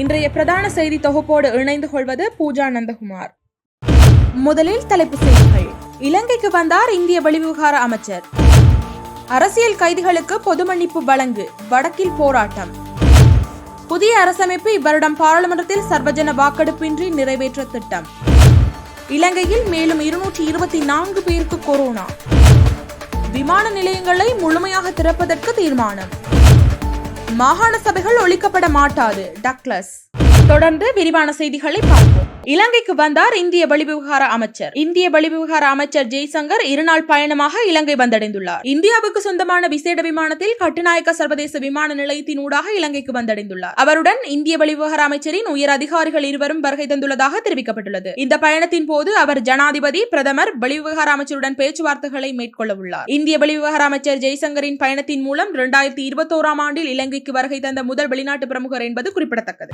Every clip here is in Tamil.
இன்றைய பிரதான செய்தி தொகுப்போடு இணைந்து கொள்வது பூஜா நந்தகுமார். முதலில் தலைப்பு செய்திகள். இலங்கைக்கு வந்தார் இந்திய வெளிவிவகார அமைச்சர். அரசியல் கைதிகளுக்கு பொது மன்னிப்பு வழங்கு வடக்கில் போராட்டம். புதிய அரசமைப்பு இவ்வருடம் பாராளுமன்றத்தில் சர்வஜன வாக்கெடுப்பின்றி நிறைவேற்ற திட்டம். இலங்கையில் மேலும் இருநூற்றி இருபத்தி நான்கு பேருக்கு கொரோனா. விமான நிலையங்களை முழுமையாக திறப்பதற்கு தீர்மானம். மாகாண சபைகள் ஒழிக்கப்பட மாட்டாது. டக்ளஸ். தொடர்ந்து விரிவான செய்திகளை பார்ப்போம். இலங்கைக்கு வந்தார் இந்திய வெளிவிவகார அமைச்சர். இந்திய வெளிவிவகார அமைச்சர் ஜெய்சங்கர் இருநாள் பயணமாக இலங்கை வந்தடைந்துள்ளார். இந்தியாவுக்கு சொந்தமான விசேட விமானத்தில் கட்டுநாயக்க சர்வதேச விமான நிலையத்தின் ஊடாக இலங்கைக்கு வந்தடைந்துள்ளார். அவருடன் இந்திய வெளிவிவகார அமைச்சரின் உயர் அதிகாரிகள் இருவரும் வருகை தந்துள்ளதாக தெரிவிக்கப்பட்டுள்ளது. இந்த பயணத்தின் போது அவர் ஜனாதிபதி பிரதமர் வெளிவிவகார அமைச்சருடன் பேச்சுவார்த்தைகளை மேற்கொள்ள உள்ளார். இந்திய வெளிவிவகார அமைச்சர் ஜெய்சங்கரின் பயணத்தின் மூலம் இரண்டாயிரத்தி இருபத்தோராம் ஆண்டில் இலங்கைக்கு வருகை தந்த முதல் வெளிநாட்டு பிரமுகர் என்பது குறிப்பிடத்தக்கது.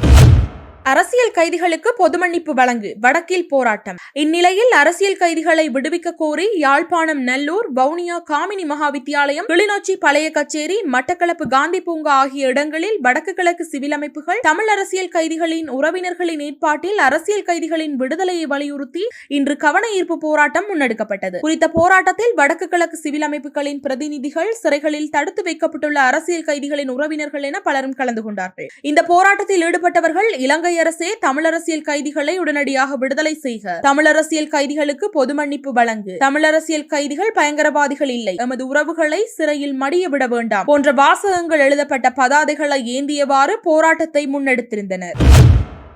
அரசியல் கைதிகளுக்கு பொது மன்னிப்பு வழங்கு வடக்கில் போராட்டம். இந்நிலையில் அரசியல் கைதிகளை விடுவிக்க கோரி யாழ்ப்பாணம் நல்லூர் வவுனியா காமினி மகாவித்தியாலயம் கிளிநொச்சி பழைய கச்சேரி மட்டக்களப்பு காந்தி பூங்கா ஆகிய இடங்களில் வடக்கு கிழக்கு சிவில் அமைப்புகள் தமிழ் அரசியல் கைதிகளின் உறவினர்களின் ஏற்பாட்டில் அரசியல் கைதிகளின் விடுதலையை வலியுறுத்தி இன்று கவன ஈர்ப்பு போராட்டம் முன்னெடுக்கப்பட்டது. குறித்த போராட்டத்தில் வடக்கு கிழக்கு சிவில் அமைப்புகளின் பிரதிநிதிகள் சிறைகளில் தடுத்து வைக்கப்பட்டுள்ள அரசியல் கைதிகளின் உறவினர்கள் என பலரும் கலந்து கொண்டார்கள். இந்த போராட்டத்தில் ஈடுபட்டவர்கள் இலங்கை அரசே தமிழ் அரசியல் கைதிகளை உடனடியாக விடுதலை செய்க. தமிழ் அரசியல் கைதிகளுக்கு பொது மன்னிப்பு வழங்கு. தமிழ் அரசியல் கைதிகள் பயங்கரவாதிகள் இல்லை. எமது உறவுகளை சிறையில் மடிய விட வேண்டாம். போன்ற வாசகங்கள் எழுதப்பட்ட பதாதைகளை ஏந்தியவாறு போராட்டத்தை முன்னெடுத்திருந்தனர்.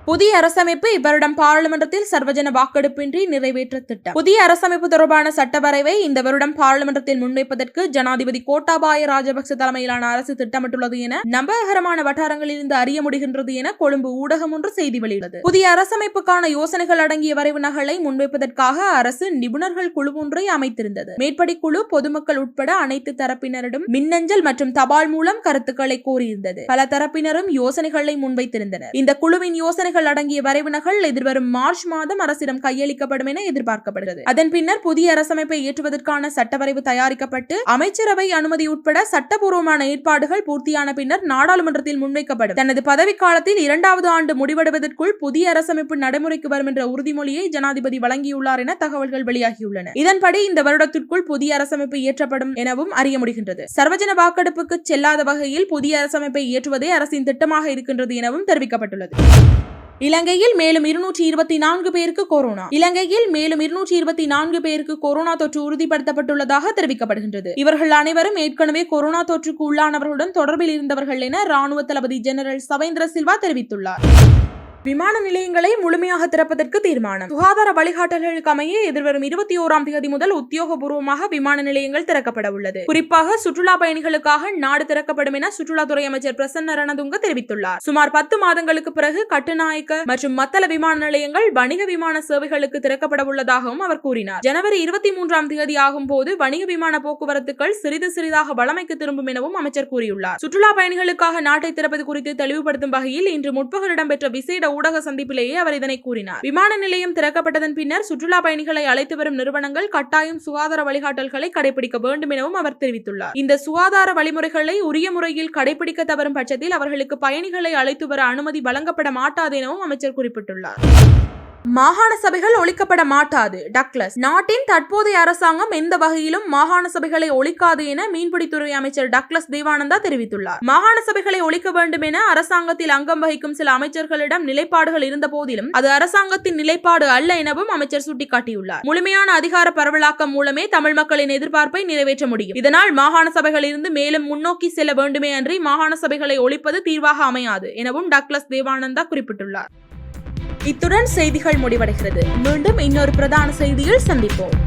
புதிய அரசமைப்பு இவ்வருடம் பாராளுமன்றத்தில் சர்வஜன வாக்கெடுப்பின்றி நிறைவேற்ற திட்டம். புதிய அரசமைப்பு தொடர்பான சட்டவரைவை இந்த வருடம் பாராளுமன்றத்தில் முன்வைப்பதற்கு ஜனாதிபதி கோட்டாபாய ராஜபக்ச தலைமையிலான அரசு திட்டமிட்டுள்ளது என நம்பகரமான வட்டாரங்களில் இருந்து அறிய முடிகின்றது என கொழும்பு ஊடகம் ஒன்று செய்தி வெளியிட்டது. புதிய அரசமைப்புக்கான யோசனைகள் அடங்கிய வரைவு நகலை முன்வைப்பதற்காக அரசு நிபுணர்கள் குழு ஒன்றை அமைத்திருந்தது. மேற்படி குழு பொதுமக்கள் உட்பட அனைத்து தரப்பினரிடம் மின்னஞ்சல் மற்றும் தபால் மூலம் கருத்துக்களை கோரியிருந்தது. பல தரப்பினரும் யோசனைகளை முன்வைத்திருந்தனர். இந்த குழுவின் யோசனை யோசனைகள் அடங்கிய வரைவினகள் எதிர்வரும் மார்ச் மாதம் அரசிடம் கையளிக்கப்படும் என எதிர்பார்க்கப்படுகிறது. அதன் பின்னர் புதிய அரசமைப்பை ஏற்றுவதற்கான சட்டவரைவு தயாரிக்கப்பட்டு அமைச்சரவை அனுமதி உட்பட சட்டபூர்வமான ஏற்பாடுகள் பூர்த்தியான பின்னர் நாடாளுமன்றத்தில் முன்வைக்கப்படும். தனது பதவிக்காலத்தில் இரண்டாவது ஆண்டு முடிவடைவதற்குள் புதிய அரசமைப்பு நடைமுறைக்கு வரும் என்ற உறுதிமொழியை ஜனாதிபதி வழங்கியுள்ளார் என தகவல்கள் வெளியாகியுள்ளன. இதன்படி இந்த வருடத்திற்குள் புதிய அரசமைப்பு இயற்றப்படும் எனவும் அறிய முடிகின்றது. சர்வஜன வாக்கெடுப்புக்கு செல்லாத வகையில் புதிய அரசமைப்பை இயற்றுவதே அரசின் திட்டமாக இருக்கின்றது எனவும் தெரிவிக்கப்பட்டுள்ளது. இலங்கையில் மேலும் இருநூற்றி இருபத்தி நான்கு பேருக்கு கொரோனா. இலங்கையில் மேலும் இருநூற்றி இருபத்தி நான்கு பேருக்கு கொரோனா தொற்று உறுதிப்படுத்தப்பட்டுள்ளதாக தெரிவிக்கப்படுகின்றது. இவர்கள் அனைவரும் ஏற்கனவே கொரோனா தொற்றுக்கு உள்ளானவர்களுடன் தொடர்பில் இருந்தவர்கள் என ராணுவ தளபதி ஜெனரல் சவேந்திர சில்வா தெரிவித்துள்ளார். விமான நிலையங்களை முழுமையாக திறப்பதற்கு தீர்மானம். சுகாதார வழிகாட்டல்களுக்கு அமைய எதிர்வரும் இருபத்தி ஓராம் தேதி முதல் உத்தியோகபூர்வமாக விமான நிலையங்கள் திறக்கப்பட உள்ளது. குறிப்பாக சுற்றுலா பயணிகளுக்காக நாடு திறக்கப்படும் என சுற்றுலாத்துறை அமைச்சர் பிரசன்ன ரணதுங்க தெரிவித்துள்ளார். சுமார் பத்து மாதங்களுக்கு பிறகு கட்டுநாயக்க மற்றும் மத்தள விமான நிலையங்கள் வணிக விமான சேவைகளுக்கு திறக்கப்பட உள்ளதாகவும் அவர் கூறினார். ஜனவரி இருபத்தி மூன்றாம் தேதி ஆகும் போது வணிக விமான போக்குவரத்துகள் சிறிது சிறிதாக வளமைக்கு திரும்பும் எனவும் அமைச்சர் கூறியுள்ளார். சுற்றுலா பயணிகளுக்காக நாட்டை திறப்பது குறித்து தெளிவுபடுத்தும் வகையில் இன்று முற்பகல் இடம்பெற்ற விசேட ஊடக சந்திப்பிலேயே அவர் இதனை கூறினார். விமான நிலையம் திறக்கப்பட்டதன் பின்னர் சுற்றுலா பயணிகளை அழைத்து வரும் நிறுவனங்கள் கட்டாயம் சுகாதார வழிகாட்டல்களை கடைபிடிக்க வேண்டும் எனவும் அவர் தெரிவித்துள்ளார். இந்த சுகாதார வழிமுறைகளை உரிய முறையில் கடைபிடிக்க தவறும் பட்சத்தில் அவர்களுக்கு பயணிகளை அழைத்து வர அனுமதி வழங்கப்பட மாட்டாது எனவும் அமைச்சர் குறிப்பிட்டுள்ளார். மாகாண சபைகள் ஒழிக்கப்பட மாட்டாது. டக்ளஸ் நாட்டின் தற்போதைய அரசாங்கம் எந்த வகையிலும் மாகாண சபைகளை ஒழிக்காது என மீன்பிடித்துறை அமைச்சர் டக்ளஸ் தேவானந்தா தெரிவித்துள்ளார். மாகாண சபைகளை ஒழிக்க வேண்டும் என அரசாங்கத்தில் அங்கம் வகிக்கும் சில அமைச்சர்களிடம் நிலைப்பாடுகள் இருந்த போதிலும் அது அரசாங்கத்தின் நிலைப்பாடு அல்ல எனவும் அமைச்சர் சுட்டிக்காட்டியுள்ளார். முழுமையான அதிகார பரவலாக்கம் மூலமே தமிழ் மக்களின் எதிர்பார்ப்பை நிறைவேற்ற முடியும். இதனால் மாகாண சபைகளிலிருந்து மேலும் முன்னோக்கி செல்ல வேண்டுமே அன்றி மாகாண சபைகளை ஒழிப்பது தீர்வாக அமையாது எனவும் டக்ளஸ் தேவானந்தா குறிப்பிட்டுள்ளார். இத்துடன் செய்திகள் முடிவடைகிறது. மீண்டும் இன்னொரு பிரதான செய்தியில் சந்திப்போம்.